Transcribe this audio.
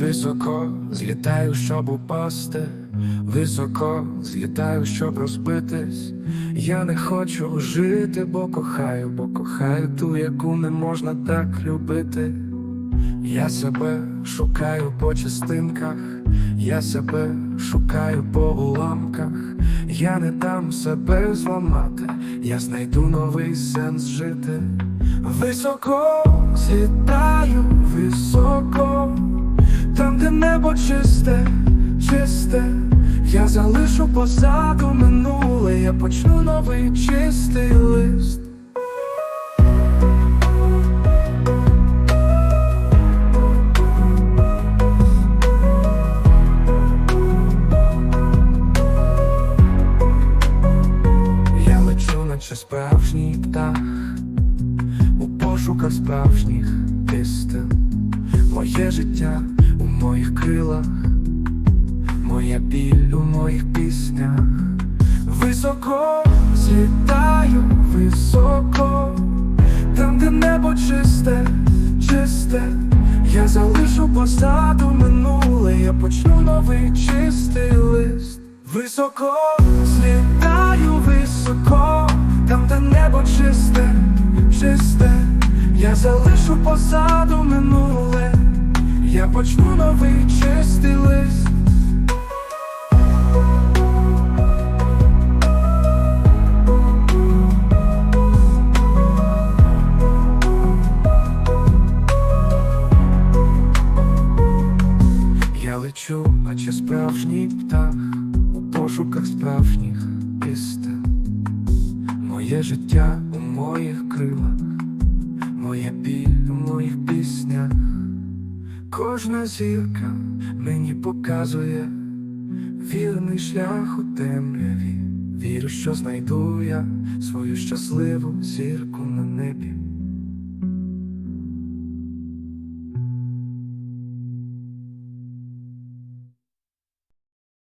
Високо злітаю, щоб упасти, високо злітаю, щоб розбитись. Я не хочу жити, бо кохаю, бо кохаю ту, яку не можна так любити. Я себе шукаю по частинках, я себе шукаю по уламках, я не дам себе зламати, я знайду новий сенс жити. Високо злітаю, високо, чисте, чисте, я залишу позаду минуле, я почну новий чистий лист. Я лечу, наче справжній птах, у пошуках справжніх істин. Моє життя у моїх крилах, моя біль у моїх піснях. Високо злітаю, високо, там, де небо чисте, чисте. Я залишу позаду минуле, я почну новий чистий лист. Високо злітаю високо, там, де небо чисте, чисте, я залишу позаду минуле, я почну новий чистий лист. Я лечу, наче справжній птах, у пошуках справжніх істин. Моє життя у моїх крилах, моя біль. Кожна зірка мені показує вірний шлях у темряві. Вірю, що знайду я свою щасливу зірку на небі.